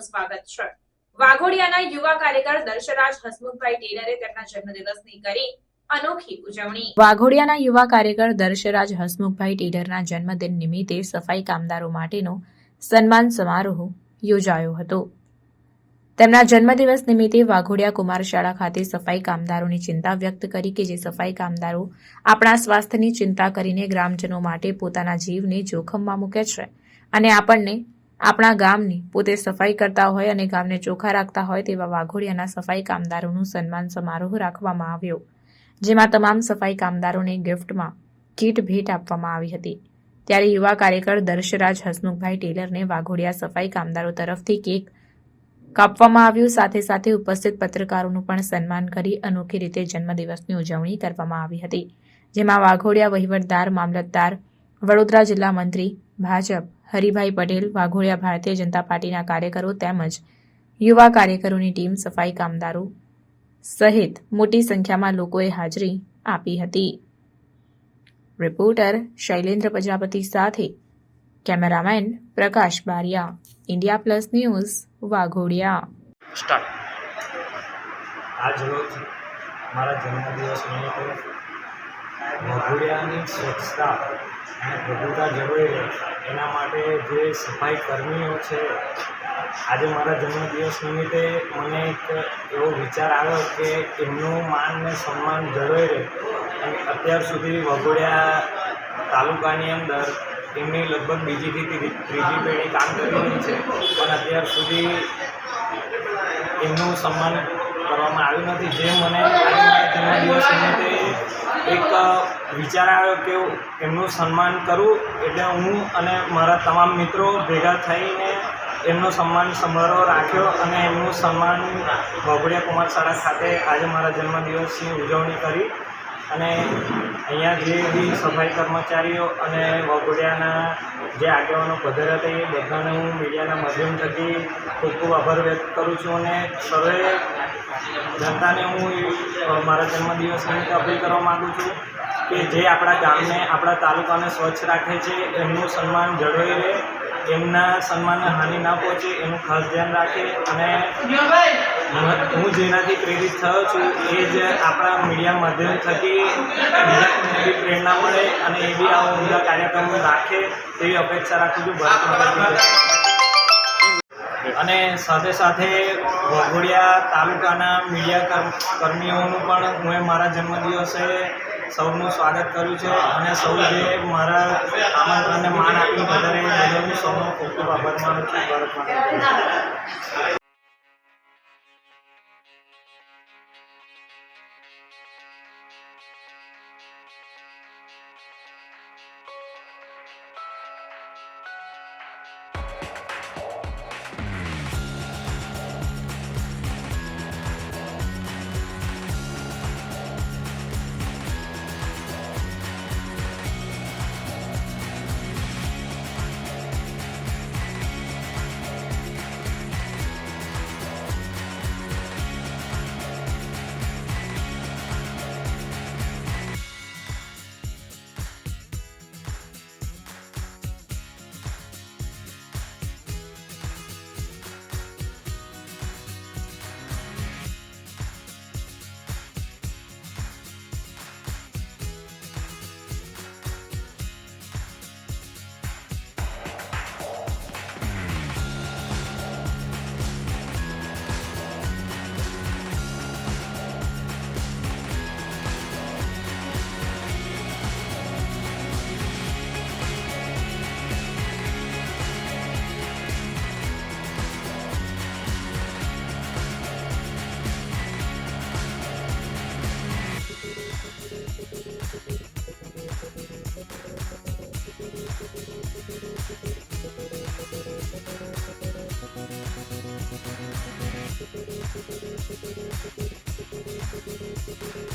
સ્વાગત છે. વાઘોડિયાના યુવા કાર્યકર દર્શરાજ હસમુખભાઈ ટેલરે તેમના જન્મદિવસની કરી અનોખી ઉજવણી. વાઘોડિયાના યુવા કાર્યકર દર્શરાજ હસમુખભાઈ ટેલરના જન્મદિન નિમિત્તે સફાઈ કામદારો માટેનો સન્માન સમારોહ યોજાયો હતો. તેમના જન્મદિવસ નિમિત્તે વાઘોડિયા કુમાર શાળા ખાતે સફાઈ કામદારોની ચિંતા વ્યક્ત કરી કે જે સફાઈ કામદારો આપણા સ્વાસ્થ્યની ચિંતા કરીને ગ્રામજનો માટે પોતાના જીવને જોખમમાં મૂકે છે અને આપણને આપણા ગામની પોતે સફાઈ કરતા હોય અને ગામને ચોખ્ખા રાખતા હોય તેવા વાઘોડિયાના સફાઈ કામદારોનું સન્માન સમારોહ રાખવામાં આવ્યો, જેમાં તમામ સફાઈ કામદારોને ગિફ્ટમાં કીટ ભેટ આપવામાં આવી હતી. ત્યારે યુવા કાર્યકર દર્શરાજ હસમુખભાઈ ટેલરને વાઘોડિયા સફાઈ કામદારો તરફથી કેક કાપવામાં આવ્યું. સાથે સાથે ઉપસ્થિત પત્રકારોનું પણ સન્માન કરી અનોખી રીતે જન્મદિવસની ઉજવણી કરવામાં આવી હતી, જેમાં વાઘોડિયા વહીવટદાર, મામલતદાર, વડોદરા જિલ્લા મંત્રી, ભાજપ હરિભાઈ પટેલ વાઘોડિયા ભારતીય જનતા પાર્ટીના કાર્યકરો તેમજ યુવા કાર્યકરોની ટીમ સફાઈ કામદારો સહિત મોટી સંખ્યામાં લોકોએ હાજરી આપી હતી. રિપોર્ટર શૈલેન્દ્ર પ્રજાપતિ સાથે cameraman Prakash Bariya. India plus news Waghodia. Start. આજ રોજ મારા જન્મદિવસ નિમિત્તે મઘુડિયાની સ્વચ્છતા અને પ્રભુતા જળવાઈ રહે એના માટે જે સફાઈ કર્મીઓ છે, આજે મારા જન્મદિવસ નિમિત્તે મને એક એવો વિચાર આવ્યો કે એમનું માન ને સન્માન જળવાઈ રહે. અને અત્યાર સુધી વઘોડિયા તાલુકાની અંદર એમની લગભગ બીજીથી ત્રી- ત્રીજી પેઢી કામ કરી રહી છે. પણ અત્યાર સુધી એમનું સન્માન કરવામાં આવ્યું નથી. જે મને જન્મદિવસ નિમિત્તે એક વિચાર આવ્યો કે એમનું સન્માન કરું એટલે હું અને મારા તમામ મિત્રો ભેગા થઈને એમનો સન્માન સમારોહ રાખ્યો અને એમનું સન્માન ભોગડિયા કુમાર શાળા ખાતે આજે મારા જન્મદિવસની ઉજવણી કરી. અને અહીંયા જે બી સફાઈ કર્મચારીઓ અને વગોડિયાના જે આગેવાનો પધાર્યા હતા એ બધાને હું મીડિયાના માધ્યમ થકી ખૂબ ખૂબ આભાર વ્યક્ત કરું છું અને સર્વે જનતાને હું મારા જન્મદિવસ નિમિત્તે અપીલ કરવા માગું છું કે જે આપણા ગામને આપણા તાલુકાને સ્વચ્છ રાખે છે એમનું સન્માન જળવાઈ રહે એમના સન્માનને હાનિ ના પહોંચે એનું ખાસ ધ્યાન રાખે અને હું જેનાથી પ્રેરિત થયો છું એ જ આપણા મીડિયા માધ્યમ થકી બીજાને બી પ્રેરણા મળે અને એ બી આવા બધા કાર્યક્રમો રાખે તેવી અપેક્ષા રાખું છું ભારત અને સાથે સાથે વઘોડિયા તાલુકાના મીડિયા કર્મ- કર્મીઓનું પણ હું મારા જન્મદિવસે સૌનું સ્વાગત કર્યું છે અને સૌ જે મારા આમંત્રણને માન આપ્યું વધારે બદલ સૌનો ખૂબ ખૂબ આભાર માનું છું ભારત.